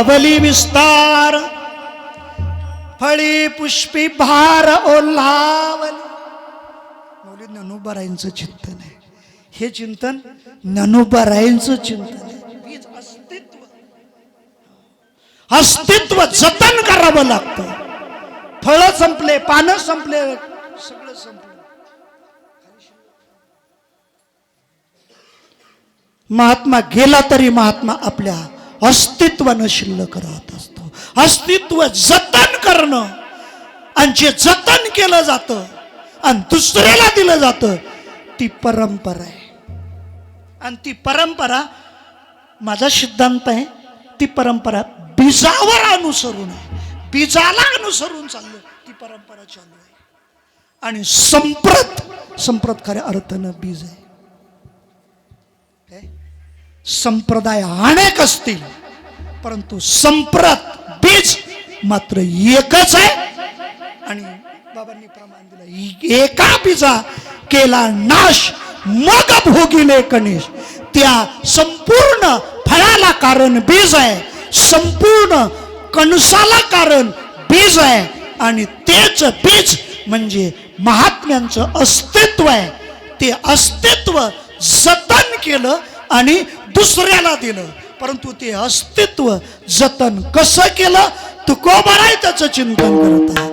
सावली विस्तार फळी पुष्पी भार ओल्हावली मौली ज्ञानोबारायांचं चिंतन आहे. हे चिंतन ज्ञानोबारायांचं चिंतन आहे. अस्तित्व. अस्तित्व जतन करावं लागतं. फळं संपले पानं संपले सगळं संपलं. महात्मा गेला तरी महात्मा आपल्या अस्तित्वानं शिल्लक राहत असतो. अस्तित्व जतन करणं. आणि जे जतन केलं जातं आणि दुसऱ्याला दिलं जातं ती परंपरा आहे. आणि ती परंपरा माझा सिद्धांत आहे ती परंपरा बीजावर अनुसरून आहे. बीजाला अनुसरून चाललं ती परंपरा चालू आहे. आणि संप्रत संप्रत खऱ्या अर्थानं बीज आहे. संप्रदाय अनेक असतील परंतु संप्रत बीज मात्र एकच आहे. आणि बाबांनी प्रमाण दिलं एका बीजा केला नाश मग भोगिले कणेश त्या संपूर्ण फळाला कारण बीज आहे संपूर्ण कणसाला कारण बीज आहे आणि तेच बीज म्हणजे महात्म्यांचं अस्तित्व आहे. ते अस्तित्व जतन केलं आणि दुसऱ्याला दिलं. परंतु ते अस्तित्व जतन कसं केलं? तुकोबाराय त्याचं चिंतन करत आहे.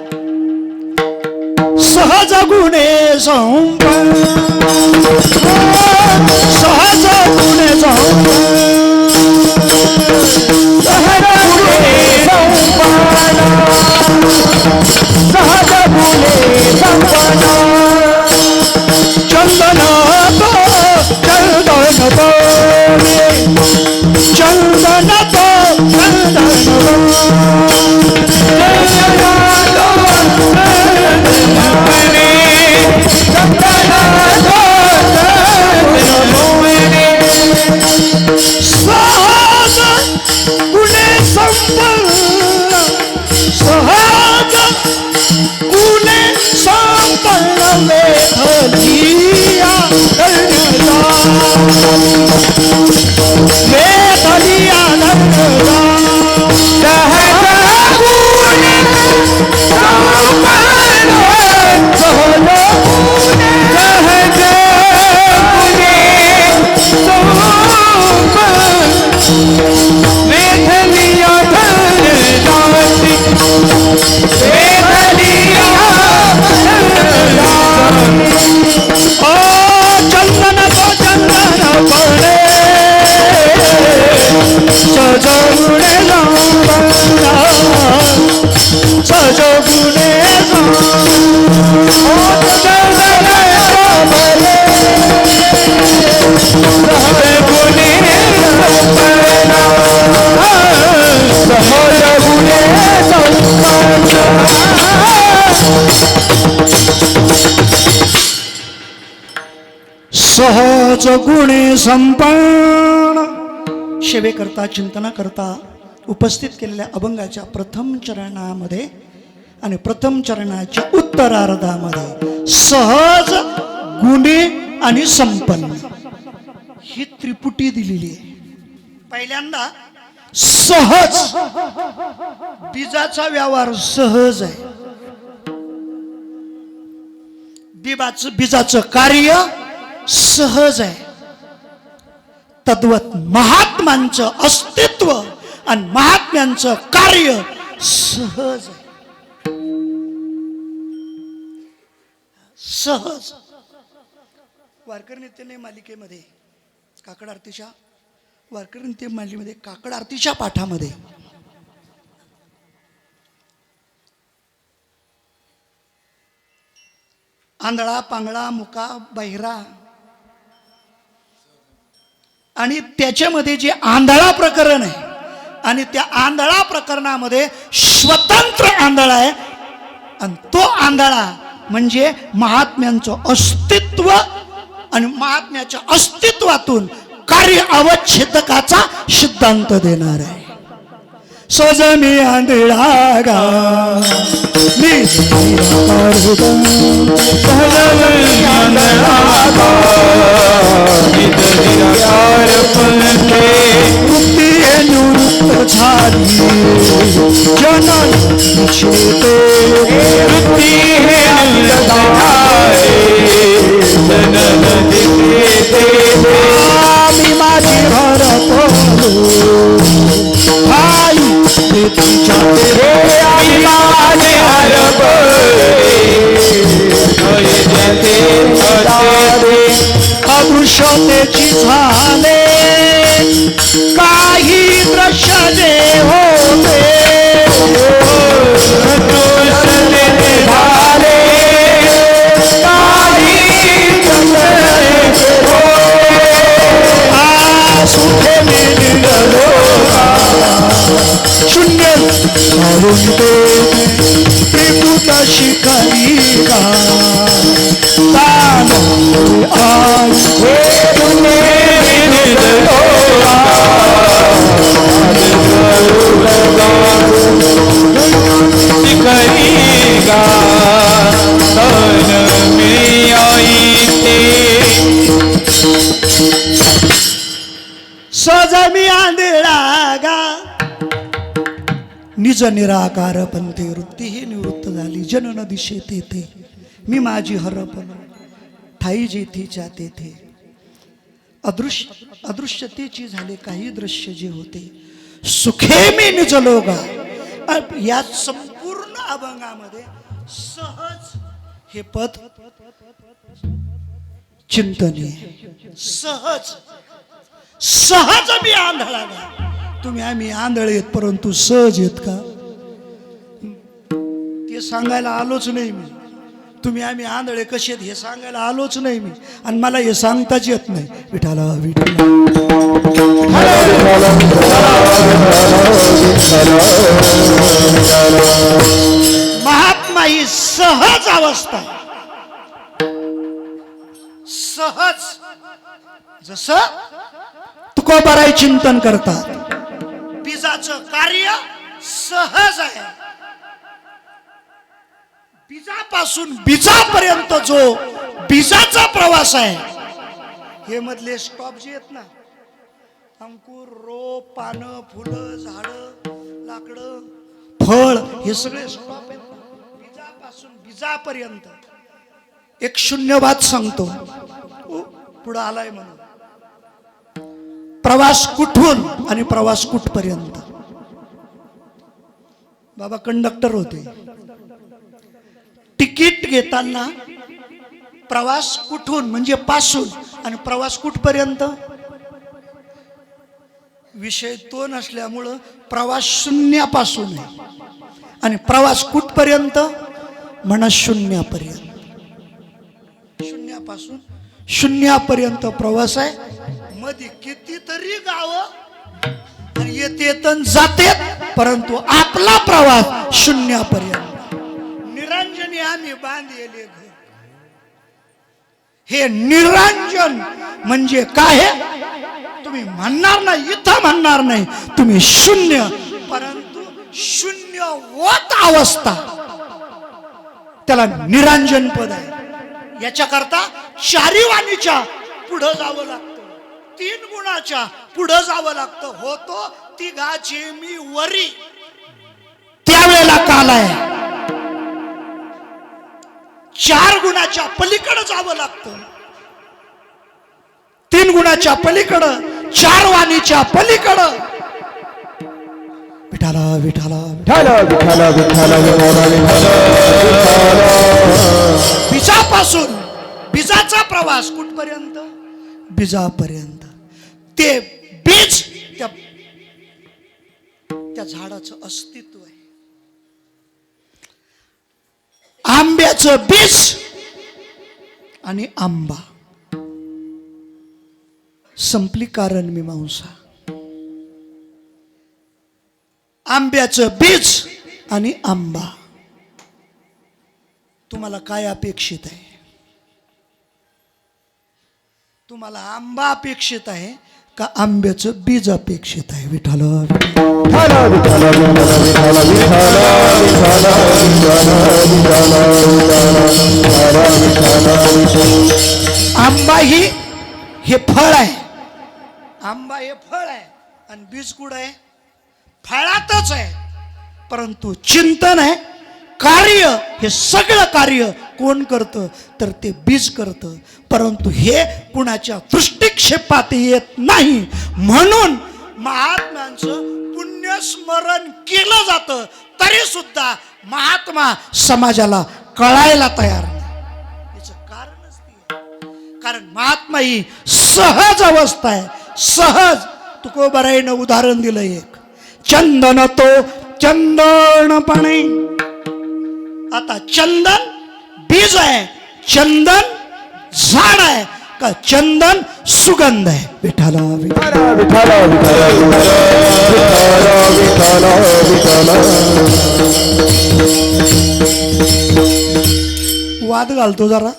सहज गुणे संपन्न सहज गुणे सहज सहज संपण संपन्न. सेवेकरता चिंतना करता उपस्थित केलेल्या अभंगाच्या प्रथम चरणामध्ये आणि प्रथम चरणाच्या उत्तरार्धामध्ये सहज गुणे आणि संपन्न. ही त्रिपुटी दिलेली आहे. पहिल्यांदा सहज बीजाचा व्यवहार सहज आहे. बीबाच बीजाचं कार्य सहज आहे. तद्वत महात्मांचं अस्तित्व आणि महात्म्यांचं कार्य सहज आहे. सहज. वारकर नित्यने मालिकेमध्ये काकड आरतीच्या वारकर नित्य मालिकेमध्ये काकड आरतीच्या पाठामध्ये आंधळा पांगळा मुका बहिरा आणि त्याच्यामध्ये जे आंधळा प्रकरण आहे आणि त्या आंधळा प्रकरणामध्ये स्वतंत्र आंधळा आहे आणि तो आंधळा म्हणजे महात्म्यांचं अस्तित्व आणि महात्म्याच्या अस्तित्वातून कार्य अवच्छेदकाचा सिद्धांत देणार आहे. सोज मी आंधळा गा. मी शोतेची झाले. काही दृश्य जे होते झाले सुखे निघलो. शून्य काढून दे. त्रिभुत का? आई ते मी निज निराकार पंथे वृत्ती ही निवृत्त झाली. जनन दिशेत येते मी माझी हरपण. ठाई जेथीच्या तेथे. अदृश्य अदृश्यतेची झाले काही दृश्य जे होते. सुखे मी निजलो गा या संपूर्ण अभंगामध्ये सहज हे पद चिंतनीय सहज. सहज मी आंधळा तुम्ही आम्ही आंधळ येत परंतु सहज येत का? ते सांगायला आलोच नाही मी. तुम्ही आम्ही आंधळे कसे आहेत हे सांगायला आलोच नाही मी. आणि मला हे सांगताच येत नाही. विठाला विठाला. महात्मा ही सहज अवस्था सहज. जस तुकोबाराय चिंतन करतात. बीजाचं कार्य सहज आहे. बीजापासून बीजापर्यंत जो बीजाचा प्रवास आहे हे मधले स्टॉप जे आहेत ना अंकुर रोप पानं फुलं झाडं लाकडं फळ हे सगळे स्टॉप आहेत बीजापासून बीजापर्यंत. एक शून्यवाद सांगतो. पुढं आलाय म्हणून. प्रवास कुठून आणि प्रवास कुठपर्यंत? बाबा कंडक्टर होते. तिकीट घेताना प्रवास कुठून म्हणजे पासून आणि प्रवास कुठपर्यंत? विषय तो नसल्यामुळं प्रवास शून्यापासून आहे. आणि प्रवास कुठपर्यंत? म्हणा शून्यापर्यंत. शून्यापासून शून्यापर्यंत प्रवास आहे. मध्ये कितीतरी गाव येते जाते परंतु आपला प्रवास शून्यापर्यंत. त्यांनी आम्ही बांधलेले घर. हे निरंजन म्हणजे काय? तुम्ही म्हणणार नाही इथं म्हणणार नाही. तुम्ही शून्य परंतु शून्य वत अवस्था. त्याला निरांजन पद आहे. याच्याकरता चारी वाणीच्या पुढं जावं लागतं. तीन गुणाच्या पुढं जावं लागतं. होतो तिघाची मी वरी. त्यावेळेला काल आहे. चार गुणाच्या पलीकडं जावं लागतं. तीन गुणाच्या पलीकडं चार वाणीच्या पलीकडं. विठाला विठाला विठ्ठल विठ्ठल बीजापासून बीजाचा प्रवास कुठपर्यंत? बीजापर्यंत. ते बीज त्या झाडाचं अस्तित्व आहे आंब्याचं बीज आणि आंबा. संपली कारण मी मांसा. आंब्याचं बीज आणि आंबा. तुम्हाला काय अपेक्षित आहे? तुम्हाला आंबा अपेक्षित आहे का आंब्याचं बीज अपेक्षित आहे? विठाल आंबा ही हे फळ आहे. आंबा हे फळ आहे. आणि बीज कुठं आहे? फळातच आहे. परंतु चिंतन आहे. कार्य हे सगळं कार्य कोण करतं? तर ते बीज करतं. परंतु हे कुणाच्या दृष्टिक्षेपात येत नाही. म्हणून महात्म्यांचं पुण्यस्मरण केलं जातं. तरी सुद्धा महात्मा समाजाला कळायला तयार नाही. याचं कारणच नाही कारण महात्मा ही सहज अवस्था आहे. सहज तुकोबराईनं उदाहरण दिलं एक. चंदन तो चंदनपणे आता चंदन बीज आहे. चंदन झाड आहे. का चंदन सुगंध आहे. विठाला विठाला विठाला विठाला विठाला विठाला वाद घालतो जरा.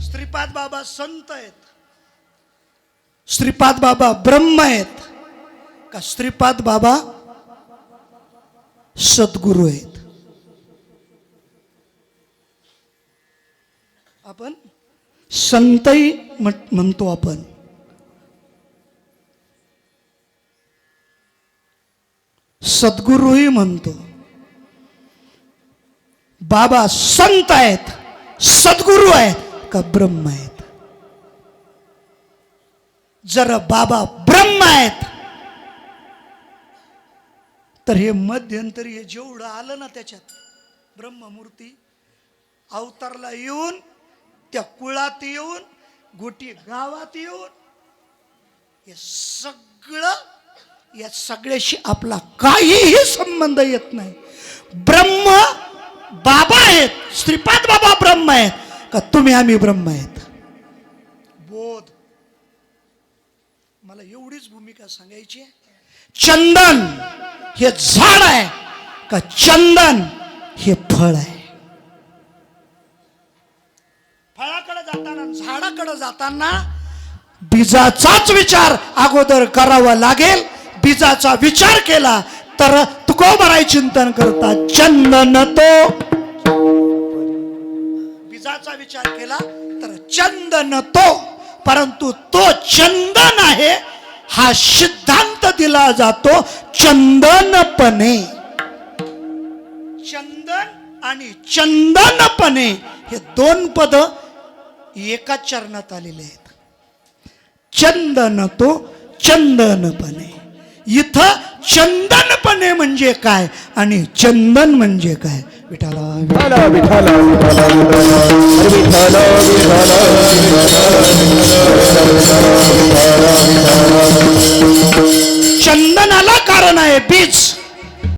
श्रीपाद बाबा संत आहेत. श्रीपाद बाबा ब्रह्म आहेत. का श्रीपाद बाबा सद्गुरू आहेत. आपण? संतही म्हणतो आपण. सद्गुरूही म्हणतो. बाबा संत आहेत सद्गुरू आहेत का ब्रह्म आहेत? जर बाबा ब्रह्म आहेत तर हे मध्यंतरी हे जेवढं आलं ना त्याच्यात ब्रह्ममूर्ती अवतारला येऊन त्या कुळात येऊन गोटी गावात येऊन हे सगळं या सगळ्याशी आपला काहीही संबंध येत नाही. ब्रह्म बाबा आहेत. श्रीपाद बाबा ब्रह्म आहेत. का तुम्ही आम्ही ब्रह्म आहेत? बोध. मला एवढीच भूमिका सांगायची आहे. चंदन हे झाड आहे. का चंदन हे फळ आहे? फळाकडे जाताना झाडाकडे जाताना बीजाचाच विचार अगोदर करावा लागेल. बीजाचा विचार केला तर तुकोबराय चिंतन करता चंदन तो. बीजाचा विचार केला तर चंदन तो. परंतु तो चंदन आहे हा सिद्धांत दिला जातो चंदनपणे. चंदन आणि चंदनपणे हे दोन पद एका चरणात आलेले आहेत चंदन तो चंदनपणे इथं चंदनपणे म्हणजे काय आणि चंदन म्हणजे काय विठाला विठाला विठाला चंदनाला कारण आहे बीच